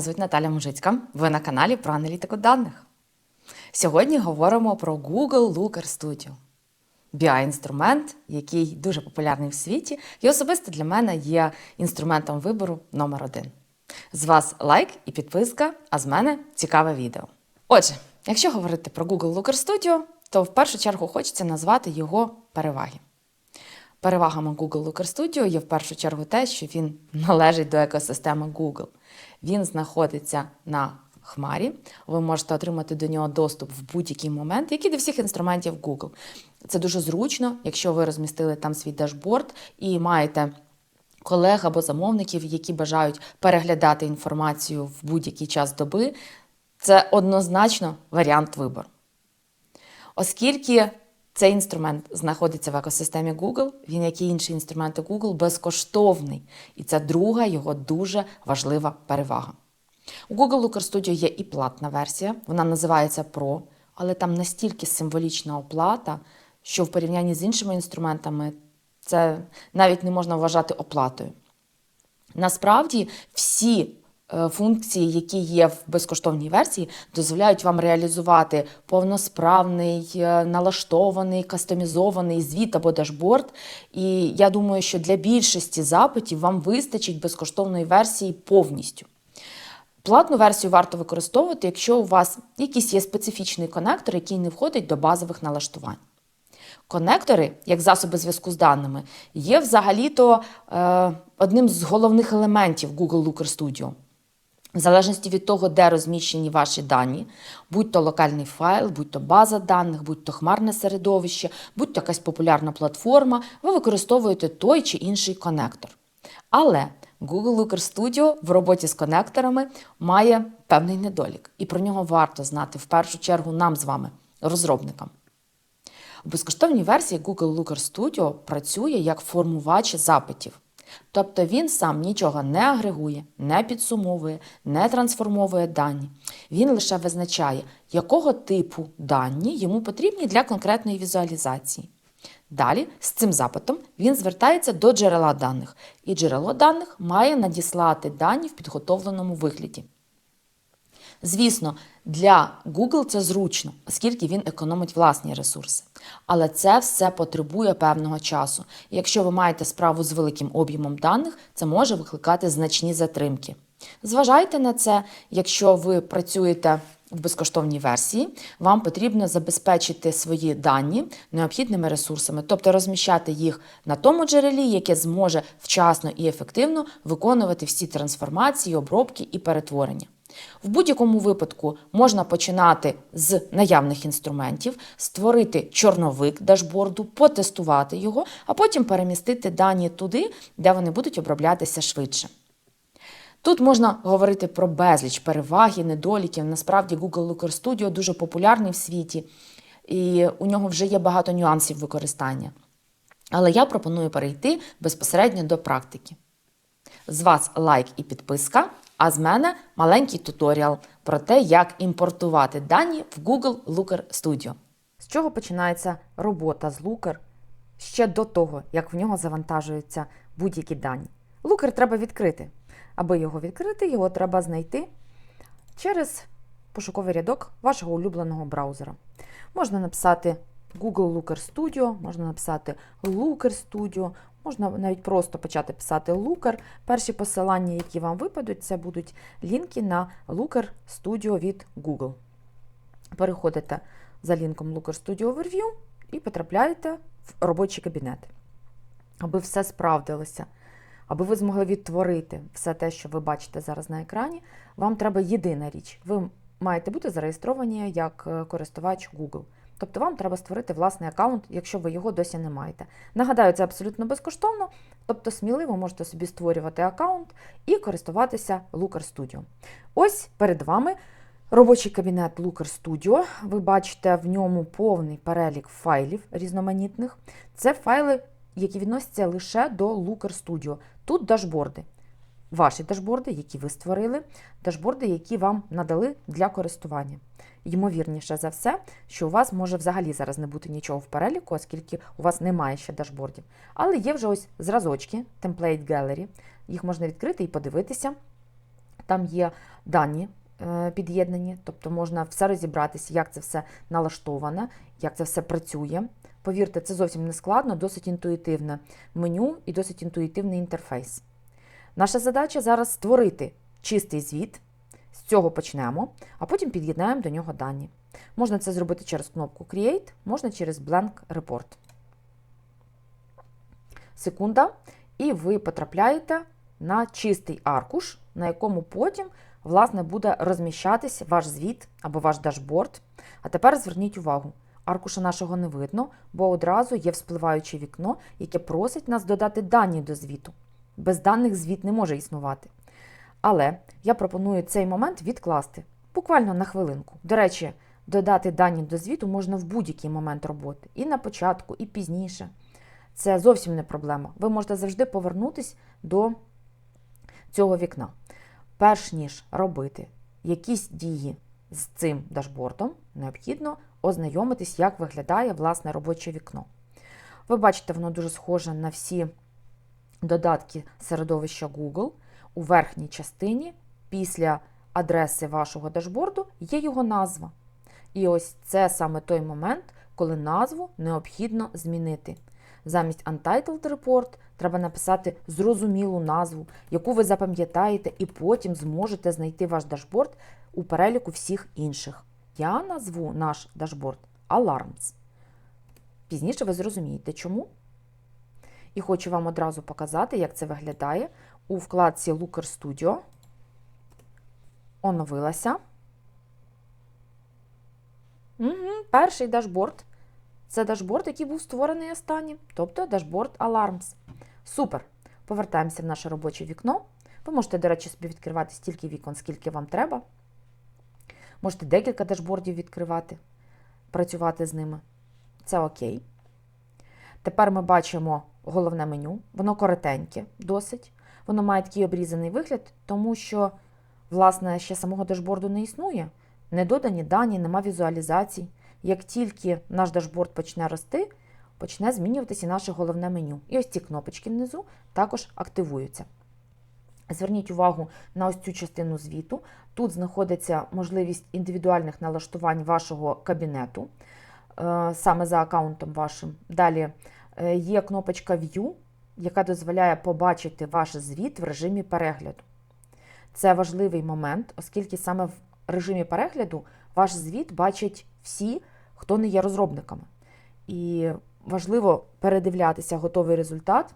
Мене звуть Наталя Мужицька. Ви на каналі про аналітику даних. Сьогодні говоримо про Google Looker Studio. BI-інструмент, який дуже популярний в світі, і особисто для мене є інструментом вибору номер один. З вас лайк і підписка, а з мене цікаве відео. Отже, якщо говорити про Google Looker Studio, то в першу чергу хочеться назвати його переваги. Перевагами Google Looker Studio є в першу чергу те, що він належить до екосистеми Google. Він знаходиться на хмарі. Ви можете отримати до нього доступ в будь-який момент, як і до всіх інструментів Google. Це дуже зручно, якщо ви розмістили там свій дашборд і маєте колег або замовників, які бажають переглядати інформацію в будь-який час доби. Це однозначно варіант вибору. Оскільки цей інструмент знаходиться в екосистемі Google, він, як і інші інструменти Google, безкоштовний. І це друга його дуже важлива перевага. У Google Looker Studio є і платна версія, вона називається Pro, але там настільки символічна оплата, що в порівнянні з іншими інструментами це навіть не можна вважати оплатою. Насправді, всі функції, які є в безкоштовній версії, дозволяють вам реалізувати повносправний, е, налаштований, кастомізований звіт або дашборд. І я думаю, що для більшості запитів вам вистачить безкоштовної версії повністю. Платну версію варто використовувати, якщо у вас якийсь є специфічний конектор, який не входить до базових налаштувань. Конектори, як засоби зв'язку з даними, є взагалі-то е, одним з головних елементів Google Looker Studio. В залежності від того, де розміщені ваші дані, будь то локальний файл, будь то база даних, будь то хмарне середовище, будь то якась популярна платформа, ви використовуєте той чи інший конектор. Але Google Looker Studio в роботі з конекторами має певний недолік, і про нього варто знати в першу чергу нам з вами, розробникам. У безкоштовній версії Google Looker Studio працює як формувач запитів. Тобто він сам нічого не агрегує, не підсумовує, не трансформовує дані. Він лише визначає, якого типу дані йому потрібні для конкретної візуалізації. Далі з цим запитом він звертається до джерела даних, і джерело даних має надіслати дані в підготовленому вигляді. Звісно, для Google це зручно, оскільки він економить власні ресурси. Але це все потребує певного часу. І якщо ви маєте справу з великим об'ємом даних, це може викликати значні затримки. Зважайте на це, якщо ви працюєте в безкоштовній версії, вам потрібно забезпечити свої дані необхідними ресурсами, тобто розміщати їх на тому джерелі, яке зможе вчасно і ефективно виконувати всі трансформації, обробки і перетворення. В будь-якому випадку можна починати з наявних інструментів, створити чорновик дашборду, потестувати його, а потім перемістити дані туди, де вони будуть оброблятися швидше. Тут можна говорити про безліч переваг і недоліків. Насправді Google Looker Studio дуже популярний в світі, і у нього вже є багато нюансів використання. Але я пропоную перейти безпосередньо до практики. З вас лайк і підписка, а з мене маленький туторіал про те, як імпортувати дані в Google Looker Studio. З чого починається робота з Looker ще до того, як в нього завантажуються будь-які дані. Looker треба відкрити. Аби його відкрити, його треба знайти через пошуковий рядок вашого улюбленого браузера. Можна написати Google Looker Studio, можна написати Looker Studio, можна навіть просто почати писати Looker. Перші посилання, які вам випадуть, це будуть лінки на Looker Studio від Google. Переходите за лінком Looker Studio Overview і потрапляєте в робочий кабінет. Аби все справдилося. Аби ви змогли відтворити все те, що ви бачите зараз на екрані, вам треба єдина річ. Ви маєте бути зареєстровані як е, користувач Google. Тобто вам треба створити власний аккаунт, якщо ви його досі не маєте. Нагадаю, це абсолютно безкоштовно, тобто сміливо можете собі створювати аккаунт і користуватися Looker Studio. Ось перед вами робочий кабінет Looker Studio. Ви бачите в ньому повний перелік файлів різноманітних. Це файли які відносяться лише до Looker Studio. Тут дашборди. Ваші дашборди, які ви створили, дашборди, які вам надали для користування. Ймовірніше за все, що у вас може взагалі зараз не бути нічого в переліку, оскільки у вас немає ще дашбордів. Але є вже ось зразочки, Template Gallery, їх можна відкрити і подивитися. Там є дані е, під'єднані, тобто можна все розібратися, як це все налаштоване, як це все працює. Повірте, це зовсім не складно, досить інтуїтивне меню і досить інтуїтивний інтерфейс. Наша задача зараз створити чистий звіт. З цього почнемо, а потім під'єднаємо до нього дані. Можна це зробити через кнопку Create, можна через Blank Report. Секунда, і ви потрапляєте на чистий аркуш, на якому потім власне, буде розміщатись ваш звіт або ваш дашборд. А тепер зверніть увагу, аркуша нашого не видно, бо одразу є вспливаюче вікно, яке просить нас додати дані до звіту. Без даних звіт не може існувати. Але я пропоную цей момент відкласти буквально на хвилинку. До речі, додати дані до звіту можна в будь-який момент роботи, і на початку, і пізніше. Це зовсім не проблема. Ви можете завжди повернутися до цього вікна. Перш ніж робити якісь дії з цим дашбордом, необхідно ознайомитись, як виглядає власне робоче вікно. Ви бачите, воно дуже схоже на всі додатки середовища Google. У верхній частині після адреси вашого дашборду є його назва. І ось це саме той момент, коли назву необхідно змінити. Замість Untitled Report треба написати зрозумілу назву, яку ви запам'ятаєте, і потім зможете знайти ваш дашборд у переліку всіх інших. Я назву наш дашборд Alarms. Пізніше ви зрозумієте, чому. І хочу вам одразу показати, як це виглядає у вкладці Looker Studio. Оновилася. Угу, Перший дашборд. Це дашборд, який був створений останнім, тобто дашборд Alarms. Супер! Повертаємося в наше робоче вікно. Ви можете, до речі, собі відкривати стільки вікон, скільки вам треба. Можете декілька дашбордів відкривати, працювати з ними. Це окей. Тепер ми бачимо головне меню. Воно коротеньке, досить. Воно має такий обрізаний вигляд, тому що, власне, ще самого дашборду не існує. Не додані дані, нема візуалізацій. Як тільки наш дашборд почне рости, почне змінюватися наше головне меню. І ось ці кнопочки внизу також активуються. Зверніть увагу на ось цю частину звіту. Тут знаходиться можливість індивідуальних налаштувань вашого кабінету, е, саме за аккаунтом вашим. Далі е, є кнопочка View, яка дозволяє побачити ваш звіт в режимі перегляду. Це важливий момент, оскільки саме в режимі перегляду ваш звіт бачать всі, хто не є розробниками. І важливо передивлятися готовий результат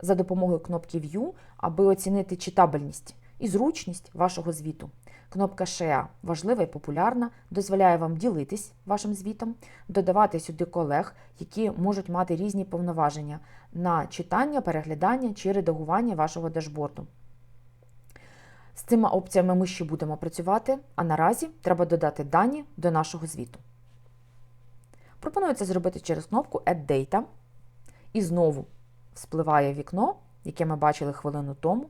за допомогою кнопки View, аби оцінити читабельність і зручність вашого звіту. Кнопка Share важлива і популярна, дозволяє вам ділитись вашим звітом, додавати сюди колег, які можуть мати різні повноваження на читання, переглядання чи редагування вашого дашборду. З цими опціями ми ще будемо працювати, а наразі треба додати дані до нашого звіту. Пропоную це зробити через кнопку Add Data. І знову спливає вікно, яке ми бачили хвилину тому.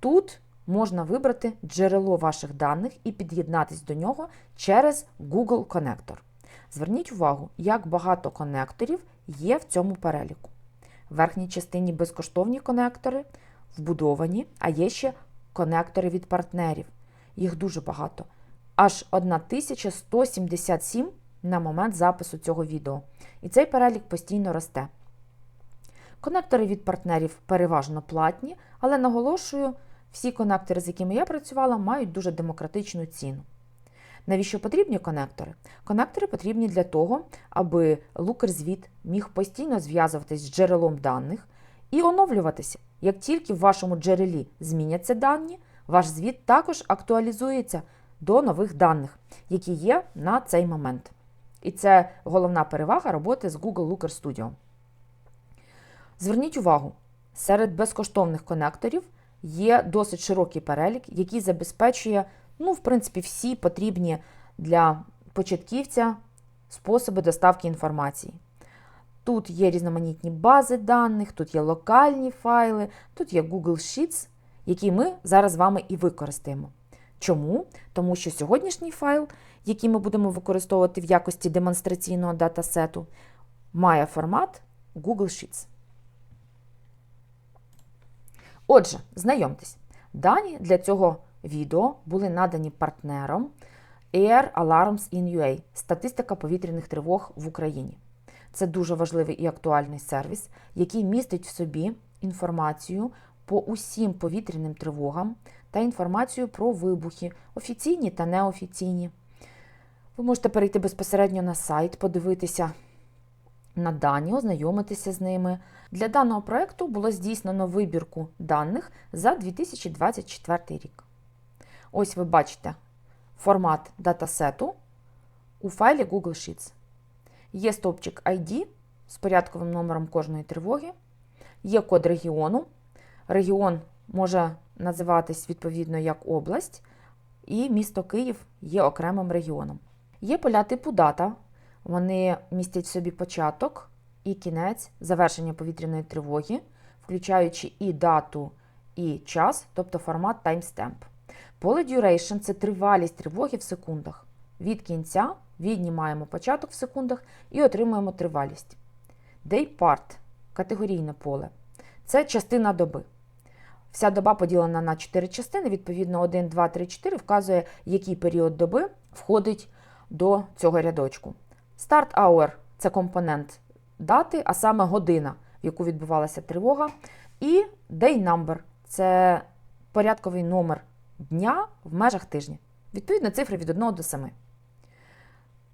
Тут можна вибрати джерело ваших даних і під'єднатись до нього через Google Connector. Зверніть увагу, як багато конекторів є в цьому переліку. В верхній частині безкоштовні конектори вбудовані, а є ще конектори від партнерів. Їх дуже багато. Аж 1177 на момент запису цього відео. І цей перелік постійно росте. Конектори від партнерів переважно платні, але наголошую, всі конектори, з якими я працювала, мають дуже демократичну ціну. Навіщо потрібні конектори? Конектори потрібні для того, аби лукер-звіт міг постійно зв'язуватись з джерелом даних і оновлюватися. Як тільки в вашому джерелі зміняться дані, ваш звіт також актуалізується до нових даних, які є на цей момент. І це головна перевага роботи з Google Looker Studio. Зверніть увагу, серед безкоштовних конекторів є досить широкий перелік, який забезпечує, ну, в принципі, всі потрібні для початківця способи доставки інформації. Тут є різноманітні бази даних, тут є локальні файли, тут є Google Sheets, які ми зараз з вами і використаємо. Чому? Тому що сьогоднішній файл, який ми будемо використовувати в якості демонстраційного датасету, має формат Google Sheets. Отже, знайомтесь, дані для цього відео були надані партнером Air Alarms in UA – статистика повітряних тривог в Україні. Це дуже важливий і актуальний сервіс, який містить в собі інформацію по усім повітряним тривогам та інформацію про вибухи, офіційні та неофіційні. Ви можете перейти безпосередньо на сайт, подивитися на дані, ознайомитися з ними. Для даного проєкту було здійснено вибірку даних за 2024 рік. Ось ви бачите формат датасету у файлі Google Sheets. Є стовпчик ID з порядковим номером кожної тривоги, є код регіону. Регіон може називатись відповідно як область, і місто Київ є окремим регіоном. Є поля типу дата, вони містять в собі початок і кінець завершення повітряної тривоги, включаючи і дату, і час, тобто формат timestamp. Поле duration – це тривалість тривоги в секундах. Від кінця віднімаємо початок в секундах і отримуємо тривалість. Day part – категорійне поле. Це частина доби. Вся доба поділена на 4 частини, відповідно, 1, 2, 3, 4 вказує, який період доби входить до цього рядочку. Start hour – це компонент дати, а саме година, в яку відбувалася тривога. І day number – це порядковий номер дня в межах тижня. Відповідно, цифри від 1 до 7.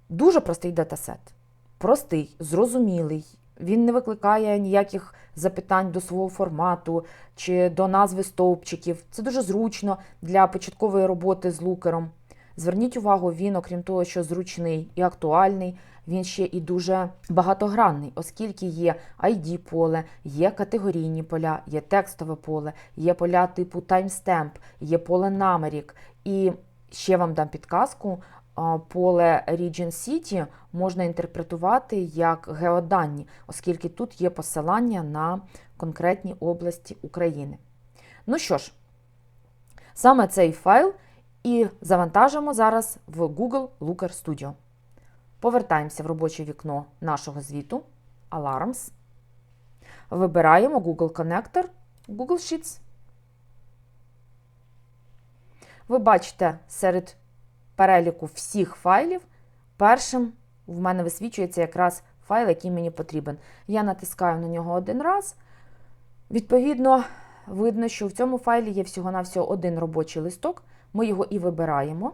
Дуже простий датасет. Простий, зрозумілий. Він не викликає ніяких запитань до свого формату чи до назви стовпчиків. Це дуже зручно для початкової роботи з лукером. Зверніть увагу, він, окрім того, що зручний і актуальний, він ще і дуже багатогранний, оскільки є ID поле, є категорійні поля, є текстове поле, є поля типу timestamp, є поле намерік. І ще вам дам підказку. Поле Region City можна інтерпретувати як геодані, оскільки тут є посилання на конкретні області України. Ну що ж, саме цей файл і завантажимо зараз в Google Looker Studio. Повертаємося в робоче вікно нашого звіту Alarms. Вибираємо Google Connector, Google Sheets. Ви бачите серед переліку всіх файлів, першим в мене висвічується якраз файл, який мені потрібен. Я натискаю на нього один раз. Відповідно, видно, що в цьому файлі є всього-навсього один робочий листок. Ми його і вибираємо.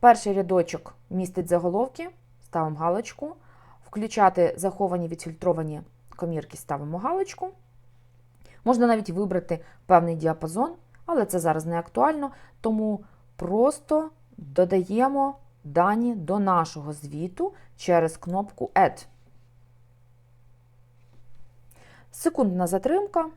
Перший рядочок містить заголовки, ставимо галочку. Включати заховані відфільтровані комірки, ставимо галочку. Можна навіть вибрати певний діапазон, але це зараз не актуально, тому просто додаємо дані до нашого звіту через кнопку Add. Секундна затримка.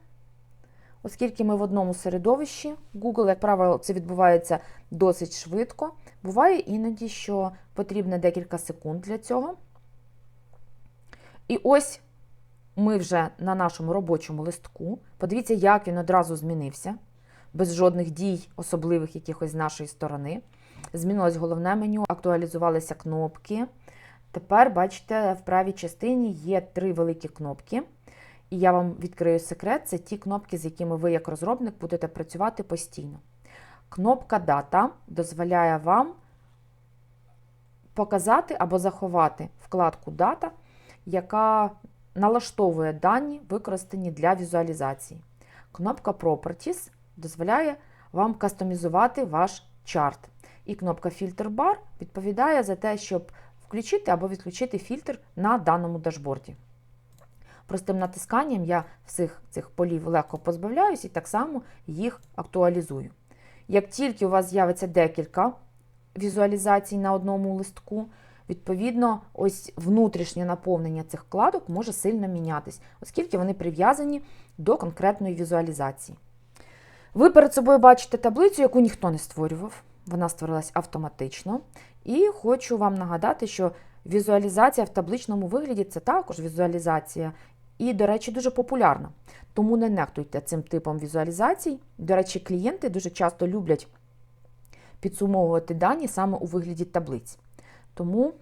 Оскільки ми в одному середовищі, Google, як правило, це відбувається досить швидко. Буває іноді, що потрібно декілька секунд для цього. І ось ми вже на нашому робочому листку. Подивіться, як він одразу змінився, без жодних дій, особливих якихось з нашої сторони. Змінилось головне меню, актуалізувалися кнопки. Тепер, бачите, в правій частині є три великі кнопки. І я вам відкрию секрет: це ті кнопки, з якими ви, як розробник, будете працювати постійно. Кнопка Дата дозволяє вам показати або заховати вкладку Дата, яка налаштовує дані, використані для візуалізації. Кнопка Properties дозволяє вам кастомізувати ваш чарт. І кнопка Filter Bar відповідає за те, щоб включити або відключити фільтр на даному дашборді. Простим натисканням я всіх цих полів легко позбавляюсь і так само їх актуалізую. Як тільки у вас з'явиться декілька візуалізацій на одному листку, відповідно, ось внутрішнє наповнення цих вкладок може сильно мінятись, оскільки вони прив'язані до конкретної візуалізації. Ви перед собою бачите таблицю, яку ніхто не створював. Вона створилась автоматично. І хочу вам нагадати, що візуалізація в табличному вигляді це також візуалізація. І, до речі, дуже популярна. Тому не нехтуйте цим типом візуалізацій. До речі, клієнти дуже часто люблять підсумовувати дані саме у вигляді таблиць. Тому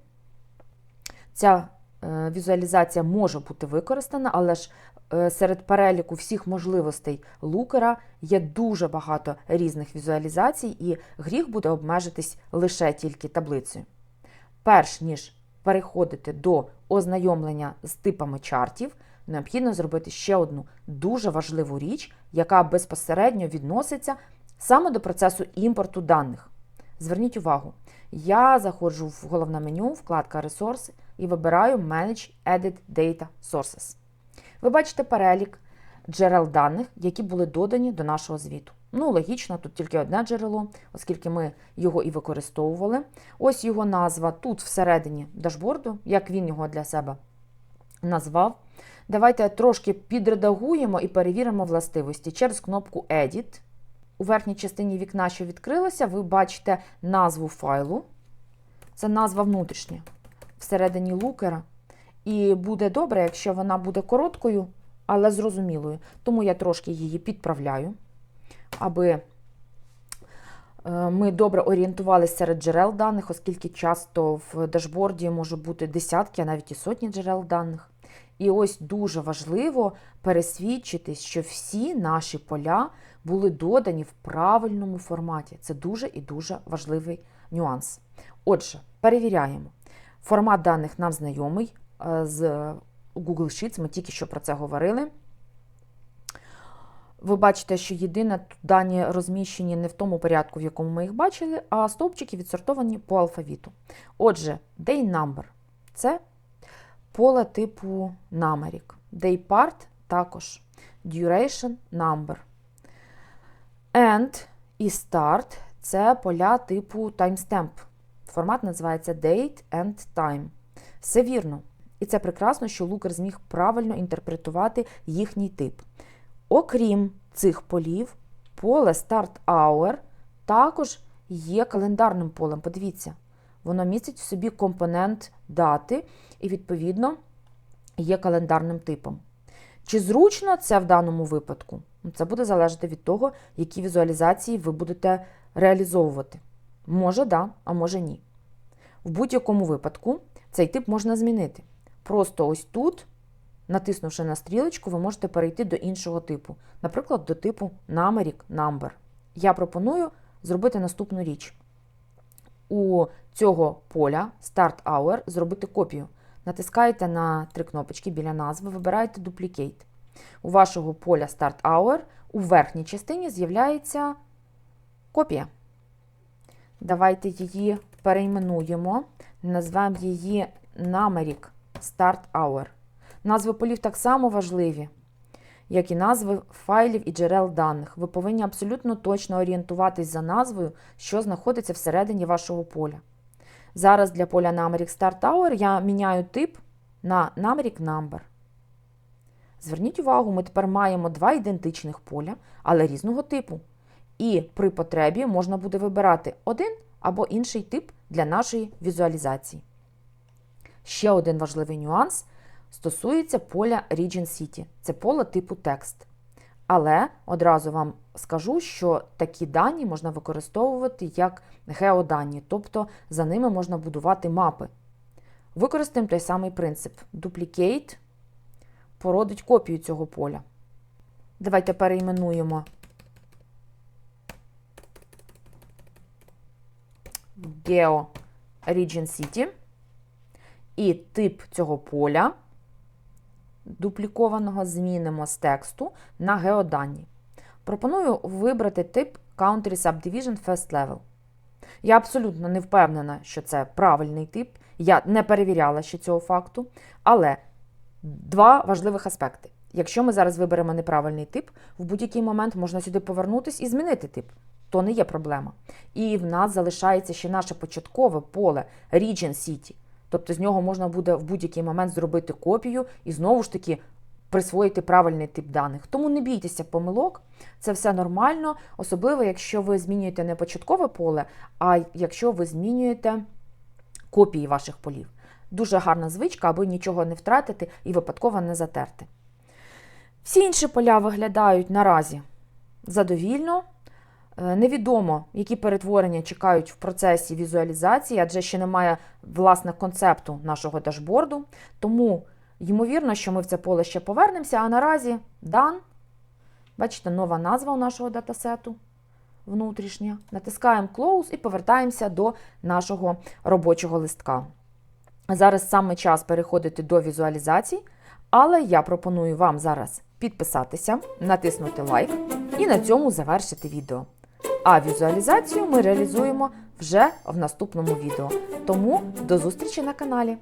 ця е, візуалізація може бути використана, але ж е, серед переліку всіх можливостей лукера є дуже багато різних візуалізацій, і гріх буде обмежитись лише тільки таблицею. Перш ніж переходити до ознайомлення з типами чартів, необхідно зробити ще одну дуже важливу річ, яка безпосередньо відноситься саме до процесу імпорту даних. Зверніть увагу, я заходжу в головне меню, вкладка Ресурси і вибираю Manage Edit Data Sources. Ви бачите перелік джерел даних, які були додані до нашого звіту. Ну, логічно, тут тільки одне джерело, оскільки ми його і використовували. Ось його назва тут всередині дашборду, як він його для себе назвав. Давайте трошки підредагуємо і перевіримо властивості через кнопку Edit. У верхній частині вікна, що відкрилося, ви бачите назву файлу. Це назва внутрішня всередині лукера. І буде добре, якщо вона буде короткою, але зрозумілою. Тому я трошки її підправляю, аби е, ми добре орієнтувалися серед джерел даних, оскільки часто в дашборді може бути десятки, а навіть і сотні джерел даних. І ось дуже важливо пересвідчитись, що всі наші поля були додані в правильному форматі. Це дуже і дуже важливий нюанс. Отже, перевіряємо. Формат даних нам знайомий е, з Google Sheets, ми тільки що про це говорили. Ви бачите, що єдине дані розміщені не в тому порядку, в якому ми їх бачили, а стовпчики відсортовані по алфавіту. Отже, day number це поле типу numeric. Day part також duration number. End і start це поля типу timestamp. Формат називається Date and Time. Все вірно. І це прекрасно, що Лукер зміг правильно інтерпретувати їхній тип. Окрім цих полів, поле Start Hour також є календарним полем. Подивіться, воно містить в собі компонент дати і, відповідно, є календарним типом. Чи зручно це в даному випадку? Ну, Це буде залежати від того, які візуалізації ви будете реалізовувати. Може, да, а може ні. В будь-якому випадку цей тип можна змінити. Просто ось тут, натиснувши на стрілочку, ви можете перейти до іншого типу, наприклад, до типу numeric number. Я пропоную зробити наступну річ. У цього поля Start Hour зробити копію. Натискаєте на три кнопочки біля назви, вибираєте Duplicate. У вашого поля Start Hour у верхній частині з'являється копія. Давайте її перейменуємо, назвемо її Numeric Start Hour. Назви полів так само важливі, як і назви файлів і джерел даних. Ви повинні абсолютно точно орієнтуватись за назвою, що знаходиться всередині вашого поля. Зараз для поля Numeric Start Hour я міняю тип на Numeric Number. Зверніть увагу, ми тепер маємо два ідентичних поля, але різного типу. І при потребі можна буде вибирати один або інший тип для нашої візуалізації. Ще один важливий нюанс стосується поля Region City. Це поле типу текст. Але одразу вам скажу, що такі дані можна використовувати як геодані, тобто за ними можна будувати мапи. Використаємо той самий принцип. Duplicate породить копію цього поля. Давайте перейменуємо Geo Region City. І тип цього поля дуплікованого змінимо з тексту на геодані. Пропоную вибрати тип Country Subdivision First Level. Я абсолютно не впевнена, що це правильний тип. Я не перевіряла ще цього факту. Але два важливих аспекти. Якщо ми зараз виберемо неправильний тип, в будь-який момент можна сюди повернутися і змінити тип. То не є проблема. І в нас залишається ще наше початкове поле Region City. Тобто з нього можна буде в будь-який момент зробити копію і знову ж таки присвоїти правильний тип даних. Тому не бійтеся помилок, це все нормально, особливо, якщо ви змінюєте не початкове поле, а якщо ви змінюєте копії ваших полів. Дуже гарна звичка, аби нічого не втратити і випадково не затерти. Всі інші поля виглядають наразі задовільно. Е, Невідомо, які перетворення чекають в процесі візуалізації, адже ще немає власне концепту нашого дашборду. Тому Ймовірно, що ми в це поле ще повернемося, а наразі Done. Бачите, нова назва у нашого датасету внутрішня. Натискаємо Close і повертаємося до нашого робочого листка. Зараз саме час переходити до візуалізацій, але я пропоную вам зараз підписатися, натиснути лайк і на цьому завершити відео. А візуалізацію ми реалізуємо вже в наступному відео. Тому до зустрічі на каналі!